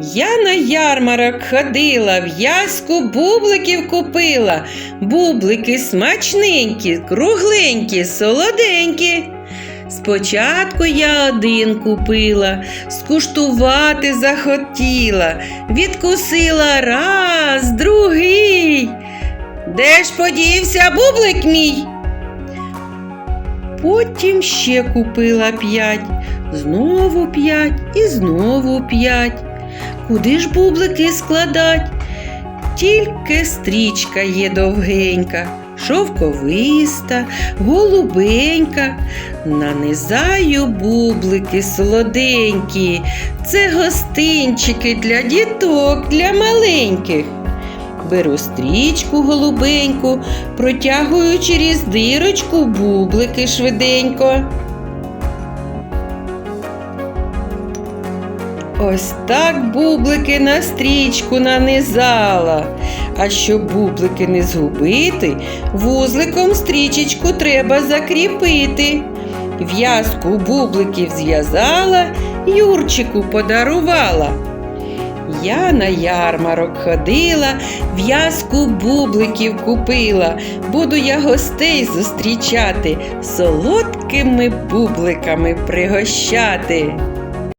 Я на ярмарок ходила, в'язку бубликів купила. Бублики смачненькі, кругленькі, солоденькі. Спочатку я один купила, скуштувати захотіла, відкусила раз, другий. Де ж подівся бублик мій? Потім ще купила п'ять, знову п'ять і знову п'ять. Куди ж бублики складать? Тільки стрічка є довгенька, шовковиста, голубенька. Нанизаю бублики солоденькі. Це гостинчики для діток, для маленьких. Беру стрічку голубеньку, протягую через дирочку бублики швиденько. Ось так бублики на стрічку нанизала. А щоб бублики не згубити, вузликом стрічечку треба закріпити. В'язку бубликів зв'язала, Юрчику подарувала. Я на ярмарок ходила, в'язку бубликів купила. Буду я гостей зустрічати, солодкими бубликами пригощати.